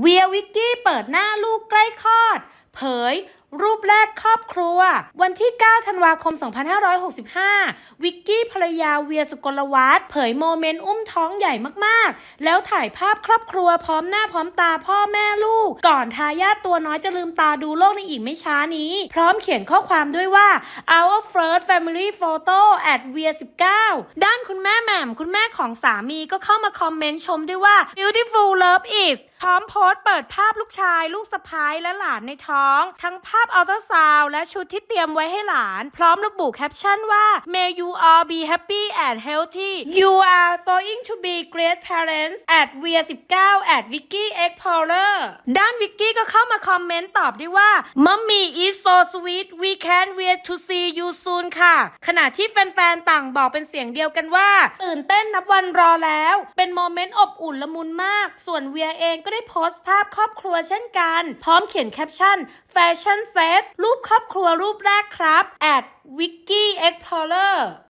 เวียวิกกี้เปิดหน้าลูกใกล้คลอด เผย รูปแรกครอบครัว วันที่ 9 ธันวาคม 2565 วิกกี้ภรรยาเวียสุกลวัฒน์เผยโมเมนต์อุ้มท้องใหญ่มากๆ แล้วถ่ายภาพครอบครัวพร้อมหน้าพร้อมตาพ่อแม่ลูก ก่อนทายาทตัวน้อยจะลืมตาดูโลกในอีกไม่ช้านี้ พร้อมเขียนข้อความด้วยว่า our first family photo at via 19ด้านคุณแม่แหม่มคุณแม่ของสามีก็เข้ามาคอมเมนต์ชมด้วยว่า beautiful love is พร้อมโพสต์เปิดภาพลูกชาย ลูกสะพ้ายและหลานในท้อง ทั้งภาพอัลตราซาวและชุดที่เตรียมไว้ให้หลาน พร้อมระบุแคปชั่นว่า may you all be happy and healthy you are going to be great parents at via 19 at Vicky Explorer ด้านวิกกี้ก็เข้ามาคอมเมนต์ตอบด้วยว่า mommy is so sweet we can't wait to see you soon ค่ะ ขณะที่แฟนๆ ต่างบอกเป็นเสียงเดียวกันว่า ตื่นเต้นนับวันรอแล้ว เป็นโมเมนต์อบอุ่นละมุนมาก ส่วนเวียเองก็ได้โพสต์ภาพครอบครัวเช่นกัน พร้อมเขียนแคปชั่น Fashion Set รูปครอบครัวรูปแรกครับ at Vicky Explorer